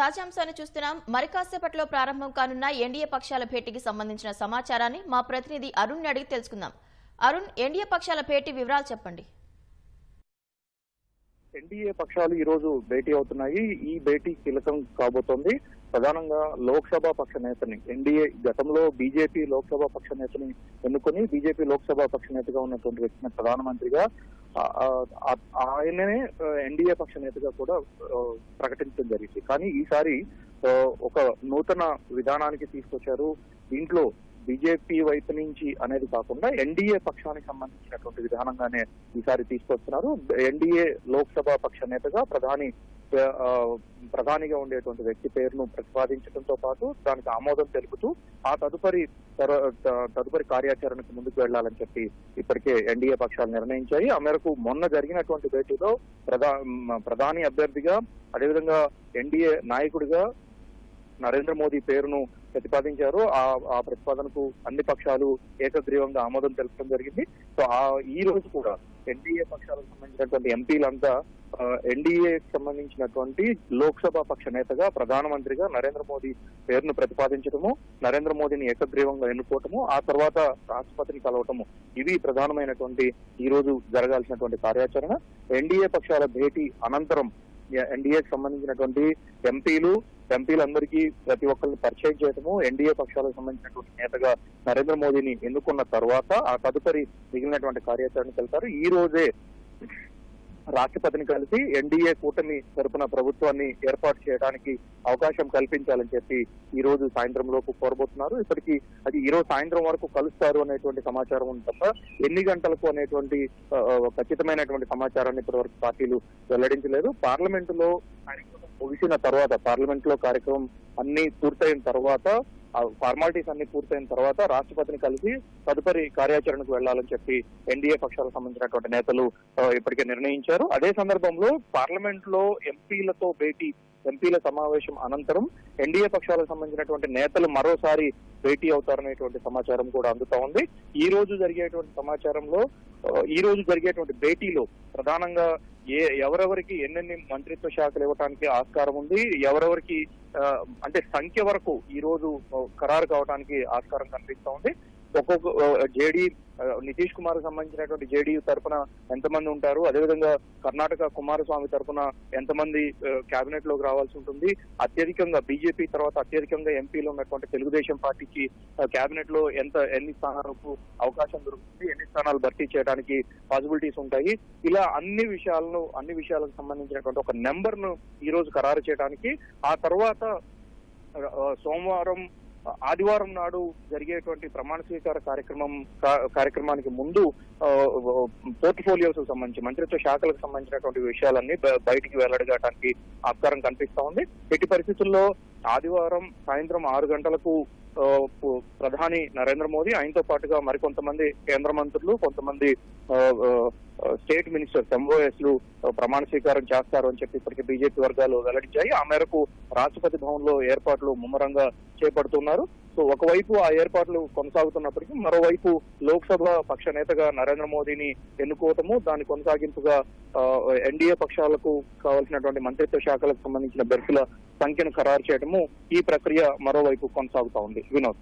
తాజా అంశాన్ని చూస్తున్నాం. మరి కాసేపట్లో ప్రారంభం కానున్న ఎన్డీఏ పక్షాల భేటీకి సంబంధించిన సమాచారాన్ని మా ప్రతినిధి అరుణ్ అడిగి తెలుసుకుందాం. అరుణ్ ఎన్డీఏ పక్షాల భేటీ వివరాలు చెప్పండి. ఎన్డీఏ పక్షాలు ఈ రోజు భేటీ అవుతున్నాయి. ఈ భేటీ కీలకం కాబోతోంది. ప్రధానంగా లోక్సభ పక్ష నేతని ఎన్డీఏ గతంలో బీజేపీ లోక్సభ పక్ష నేతని ఎన్నుకొని బీజేపీ లోక్సభ పక్ష నేతగా ఉన్నటువంటి వ్యక్తిని ప్రధానమంత్రిగా ఆయననే ఎన్డీఏ పక్ష నేతగా కూడా ప్రకటించడం జరిగింది. కానీ ఈసారి ఒక నూతన విధానానికి తీసుకొచ్చారు. దీంట్లో బీజేపీ వైపు నుంచి అనేది కాకుండా ఎన్డీఏ పక్షానికి సంబంధించినటువంటి విధానంగానే ఈసారి తీసుకొస్తున్నారు. ఎన్డీఏ లోక్సభ పక్ష నేతగా ప్రధాని ప్రధానిగా ఉండేటువంటి వ్యక్తి పేరును ప్రతిపాదించడంతో పాటు దానికి ఆమోదం తెలుపుతూ ఆ తదుపరి తర- తదుపరి కార్యాచరణకు ముందుకు వెళ్ళాలని చెప్పి ఇప్పటికే ఎన్డీఏ పక్షాలు నిర్ణయించాయి. ఆ మేరకు మొన్న జరిగినటువంటి భేటీలో ప్రధా ప్రధాని అభ్యర్థిగా అదేవిధంగా ఎన్డీఏ నాయకుడిగా నరేంద్ర మోదీ పేరును ప్రతిపాదించారు. ఆ ఆ ప్రతిపాదనకు అన్ని పక్షాలు ఏకగ్రీవంగా ఆమోదం తెలపడం జరిగింది. సో ఆ ఈ రోజు కూడా ఎన్డీఏ పక్షాలకు సంబంధించినటువంటి ఎంపీలంతా ఎన్డీఏకి సంబంధించినటువంటి లోక్సభ పక్ష నేతగా ప్రధానమంత్రిగా నరేంద్ర మోదీ పేరును ప్రతిపాదించడము నరేంద్ర మోదీని ఏకగ్రీవంగా ఎన్నుకోవటము ఆ తర్వాత రాష్ట్రపతిని కలవటము ఇవి ప్రధానమైనటువంటి ఈ రోజు జరగాల్సినటువంటి కార్యాచరణ. ఎన్డీఏ పక్షాల భేటీ అనంతరం ఎన్డీఏకి సంబంధించినటువంటి ఎంపీలు ఎంపీలందరికీ ప్రతి ఒక్కరిని పరిచయం చేయటము ఎన్డీఏ పక్షాలకు సంబంధించినటువంటి నేతగా నరేంద్ర మోదీని ఎన్నుకున్న తర్వాత ఆ తదుపరి మిగిలినటువంటి కార్యాచరణకు వెళ్తారు. ఈ రోజే రాష్ట్రపతిని కలిసి ఎన్డీఏ కూటమి తరపున ప్రభుత్వాన్ని ఏర్పాటు చేయడానికి అవకాశం కల్పించాలని చెప్పి ఈ రోజు సాయంత్రం లోపు కోరబోతున్నారు. ఇప్పటికి అది ఈ రోజు సాయంత్రం వరకు కలుస్తారు అనేటువంటి సమాచారం ఉంది తప్ప ఎన్ని గంటలకు అనేటువంటి ఖచ్చితమైనటువంటి సమాచారాన్ని ఇప్పటివరకు పార్టీలు వెల్లడించలేదు. పార్లమెంటులో ఆయన ముగిసిన తర్వాత పార్లమెంట్లో కార్యక్రమం అన్ని పూర్తయిన తర్వాత ఫార్మాలిటీస్ అన్ని పూర్తయిన తర్వాత రాష్ట్రపతిని కలిసి తదుపరి కార్యాచరణకు వెళ్ళాలని చెప్పి ఎన్డీఏ పక్షాలకు సంబంధించినటువంటి నేతలు ఇప్పటికే నిర్ణయించారు. అదే సందర్భంలో పార్లమెంట్లో ఎంపీలతో భేటీ ఎంపీల సమావేశం అనంతరం ఎన్డీఏ పక్షాలకు సంబంధించినటువంటి నేతలు మరోసారి భేటీ అవుతారనేటువంటి సమాచారం కూడా అందుతా ఉంది. ఈ రోజు జరిగేటువంటి సమాచారంలో ఈ రోజు జరిగేటువంటి భేటీలో ప్రధానంగా ఏ ఎవరెవరికి ఎన్నెన్ని మంత్రిత్వ శాఖలు ఇవ్వడానికి ఆస్కారం ఉంది ఎవరెవరికి అంటే సంఖ్య వరకు ఈ రోజు ఖరారు కావడానికి ఆస్కారం కనిపిస్తా ఉంది. ఒక్కొక్క జేడీ నితీష్ కుమార్ సంబంధించినటువంటి జేడీయూ తరపున ఎంతమంది ఉంటారు? అదేవిధంగా కర్ణాటక కుమారస్వామి తరఫున ఎంతమంది కేబినెట్లోకి రావాల్సి ఉంటుంది? అత్యధికంగా బీజేపీ తర్వాత అత్యధికంగా ఎంపీలు ఉన్నటువంటి తెలుగుదేశం పార్టీకి కేబినెట్లో ఎంత ఎన్ని స్థానాలకు అవకాశం దొరుకుతుంది? ఎన్ని స్థానాలు భర్తీ చేయడానికి పాసిబిలిటీస్ ఉంటాయి? ఇలా అన్ని విషయాలను అన్ని విషయాలకు సంబంధించినటువంటి ఒక నెంబర్ను ఈ రోజు ఖరారు చేయడానికి ఆ తర్వాత సోమవారం ఆదివారం నాడు జరిగేటువంటి ప్రమాణ స్వీకార కార్యక్రమం కా- కార్యక్రమానికి ముందు పోర్ట్ఫోలియోస్ సంబంధించి మంత్రిత్వ శాఖలకు సంబంధించినటువంటి విషయాలన్నీ బయటికి వెల్లడగటానికి ఆస్కారం కనిపిస్తా ఉంది. ఎట్టి పరిస్థితుల్లో ఆదివారం సాయంత్రం ఆరు గంటలకు ప్రధాని నరేంద్ర మోదీ ఆయనతో పాటుగా మరికొంతమంది కేంద్ర మంత్రులు కొంతమంది స్టేట్ మినిస్టర్స్ ఎంఓఎస్లు ప్రమాణ స్వీకారం చేస్తారు అని చెప్పి ఇప్పటికే బీజేపీ వర్గాలు వెల్లడించాయి. ఆ మేరకు రాష్ట్రపతి భవన్లో ఏర్పాట్లు ముమ్మరంగా చేపడుతున్నారు. సో ఒకవైపు ఆ ఏర్పాట్లు కొనసాగుతున్నప్పటికీ మరోవైపు లోక్సభ పక్ష నేతగా నరేంద్ర మోదీని ఎన్నుకోవటము దాని కొనసాగింపుగా ఎన్డీఏ పక్షాలకు కావాల్సినటువంటి మంత్రిత్వ శాఖలకు సంబంధించిన బెర్సుల సంఖ్యను ఖరారు చేయడము ఈ ప్రక్రియ మరోవైపు కొనసాగుతా ఉంది. వినోద్.